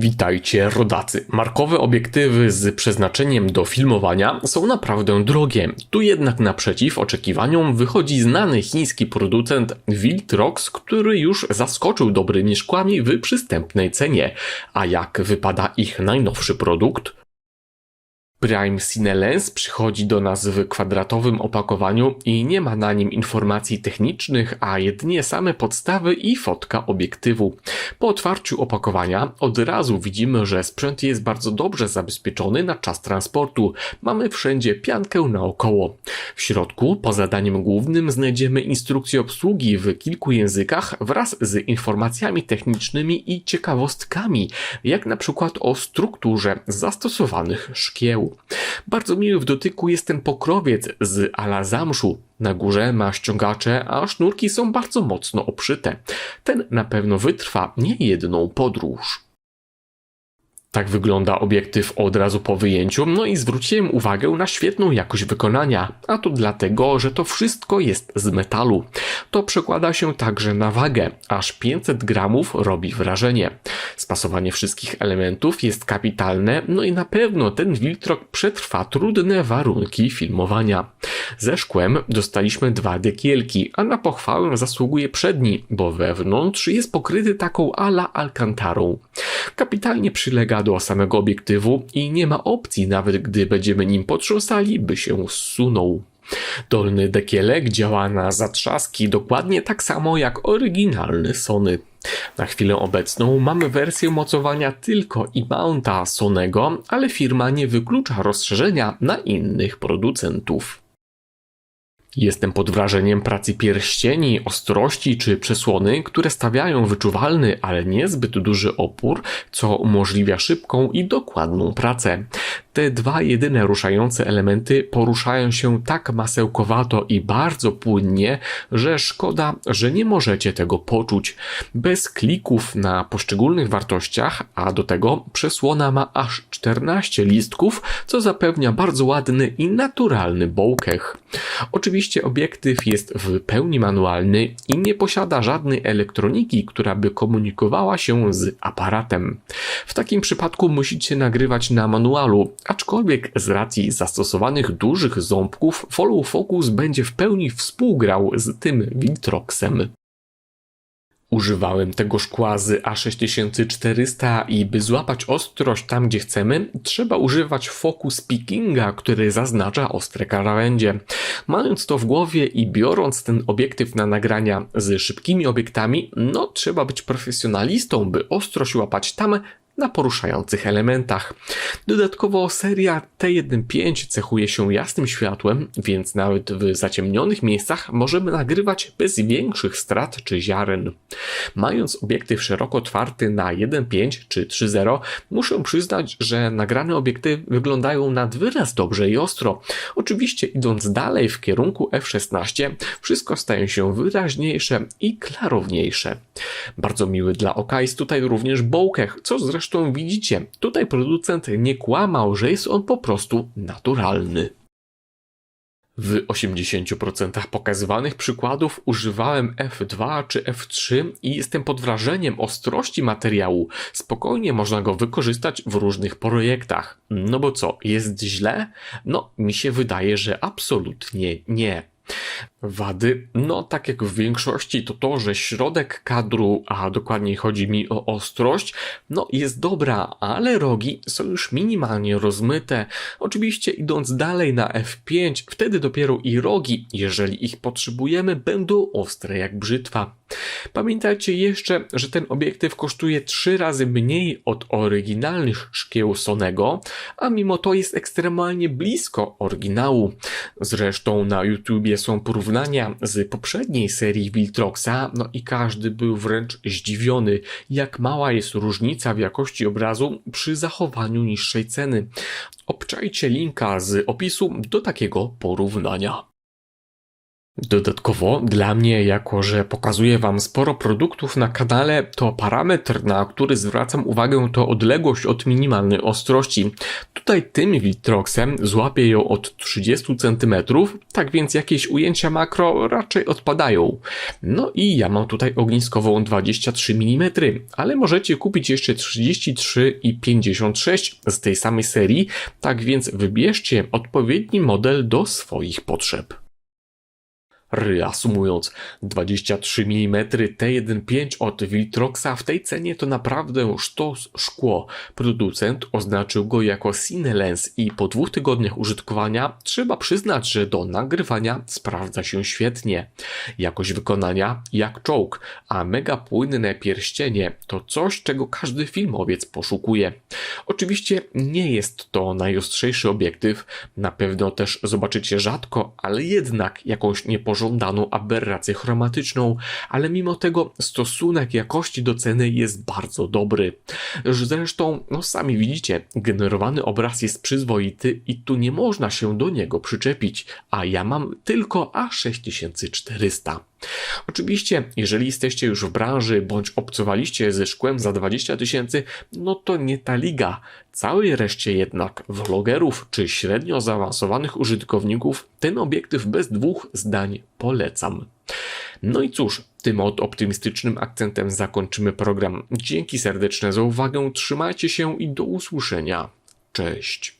Witajcie rodacy. Markowe obiektywy z przeznaczeniem do filmowania są naprawdę drogie. Tu jednak naprzeciw oczekiwaniom wychodzi znany chiński producent Viltrox, który już zaskoczył dobrymi szkłami w przystępnej cenie. A jak wypada ich najnowszy produkt? Prime Cinelens przychodzi do nas w kwadratowym opakowaniu i nie ma na nim informacji technicznych, a jedynie same podstawy i fotka obiektywu. Po otwarciu opakowania od razu widzimy, że sprzęt jest bardzo dobrze zabezpieczony na czas transportu. Mamy wszędzie piankę naokoło. W środku, po zadaniem głównym, znajdziemy instrukcję obsługi w kilku językach wraz z informacjami technicznymi i ciekawostkami, jak na przykład o strukturze zastosowanych szkieł. Bardzo miły w dotyku jest ten pokrowiec z ala zamszu. Na górze ma ściągacze, a sznurki są bardzo mocno obszyte. Ten na pewno wytrwa nie jedną podróż. Tak wygląda obiektyw od razu po wyjęciu, no i zwróciłem uwagę na świetną jakość wykonania, a to dlatego, że to wszystko jest z metalu. To przekłada się także na wagę, aż 500 gramów robi wrażenie. Spasowanie wszystkich elementów jest kapitalne, no i na pewno ten Wiltrok przetrwa trudne warunki filmowania. Ze szkłem dostaliśmy dwa dekielki, a na pochwałę zasługuje przedni, bo wewnątrz jest pokryty taką ala alcantarą. Kapitalnie przylega do samego obiektywu i nie ma opcji, nawet gdy będziemy nim potrząsali, by się zsunął. Dolny dekielek działa na zatrzaski dokładnie tak samo jak oryginalny Sony. Na chwilę obecną mamy wersję mocowania tylko i mounta Sonego, ale firma nie wyklucza rozszerzenia na innych producentów. Jestem pod wrażeniem pracy pierścieni, ostrości czy przesłony, które stawiają wyczuwalny, ale niezbyt duży opór, co umożliwia szybką i dokładną pracę. Te dwa jedyne ruszające elementy poruszają się tak masełkowato i bardzo płynnie, że szkoda, że nie możecie tego poczuć. Bez klików na poszczególnych wartościach, a do tego przesłona ma aż 14 listków, co zapewnia bardzo ładny i naturalny bokeh. Oczywiście obiektyw jest w pełni manualny i nie posiada żadnej elektroniki, która by komunikowała się z aparatem. W takim przypadku musicie nagrywać na manualu, aczkolwiek z racji zastosowanych dużych ząbków follow focus będzie w pełni współgrał z tym Viltroxem. Używałem tego szkła z A6400 i by złapać ostrość tam, gdzie chcemy, trzeba używać focus pickinga, który zaznacza ostre krawędzie. Mając to w głowie i biorąc ten obiektyw na nagrania z szybkimi obiektami, no trzeba być profesjonalistą, by ostrość łapać tam, na poruszających elementach. Dodatkowo seria T1.5 cechuje się jasnym światłem, więc nawet w zaciemnionych miejscach możemy nagrywać bez większych strat czy ziaren. Mając obiektyw szeroko otwarty na 1.5 czy 3.0, muszę przyznać, że nagrane obiektywy wyglądają nad wyraz dobrze i ostro. Oczywiście idąc dalej w kierunku F16, wszystko staje się wyraźniejsze i klarowniejsze. Bardzo miły dla oka jest tutaj również bokeh, co zresztą widzicie, tutaj producent nie kłamał, że jest on po prostu naturalny. W 80% pokazywanych przykładów używałem F2 czy F3 i jestem pod wrażeniem ostrości materiału. Spokojnie można go wykorzystać w różnych projektach. No bo co, jest źle? No, mi się wydaje, że absolutnie nie. Wady, no tak jak w większości, to to, że środek kadru, a dokładniej chodzi mi o ostrość, no jest dobra, ale rogi są już minimalnie rozmyte. Oczywiście idąc dalej na F5, wtedy dopiero i rogi, jeżeli ich potrzebujemy, będą ostre jak brzytwa. Pamiętajcie jeszcze, że ten obiektyw kosztuje 3 razy mniej od oryginalnych szkieł Sonego, a mimo to jest ekstremalnie blisko oryginału. Zresztą na YouTubie są porównania z poprzedniej serii Viltroxa, no i każdy był wręcz zdziwiony, jak mała jest różnica w jakości obrazu przy zachowaniu niższej ceny. Obczajcie linka z opisu do takiego porównania. Dodatkowo dla mnie, jako że pokazuję Wam sporo produktów na kanale, to parametr, na który zwracam uwagę, to odległość od minimalnej ostrości. Tutaj tym Viltroxem złapię ją od 30 cm, tak więc jakieś ujęcia makro raczej odpadają. No i ja mam tutaj ogniskową 23 mm, ale możecie kupić jeszcze 33 i 56 z tej samej serii, tak więc wybierzcie odpowiedni model do swoich potrzeb. Reasumując, 23 mm T1.5 od Viltroxa w tej cenie to naprawdę sztos szkło. Producent oznaczył go jako Cinelens i po dwóch tygodniach użytkowania trzeba przyznać, że do nagrywania sprawdza się świetnie. Jakość wykonania jak czołg, a mega płynne pierścienie to coś, czego każdy filmowiec poszukuje. Oczywiście nie jest to najostrzejszy obiektyw, na pewno też zobaczycie rzadko, ale jednak jakąś niepożądaną aberrację chromatyczną, ale mimo tego stosunek jakości do ceny jest bardzo dobry. Zresztą, no sami widzicie, generowany obraz jest przyzwoity i tu nie można się do niego przyczepić, a ja mam tylko A6400. Oczywiście, jeżeli jesteście już w branży bądź obcowaliście ze szkłem za 20 tysięcy, no to nie ta liga. Całej reszcie jednak vlogerów czy średnio zaawansowanych użytkowników ten obiektyw bez dwóch zdań polecam. No i cóż, tym oto optymistycznym akcentem zakończymy program. Dzięki serdeczne za uwagę, trzymajcie się i do usłyszenia. Cześć.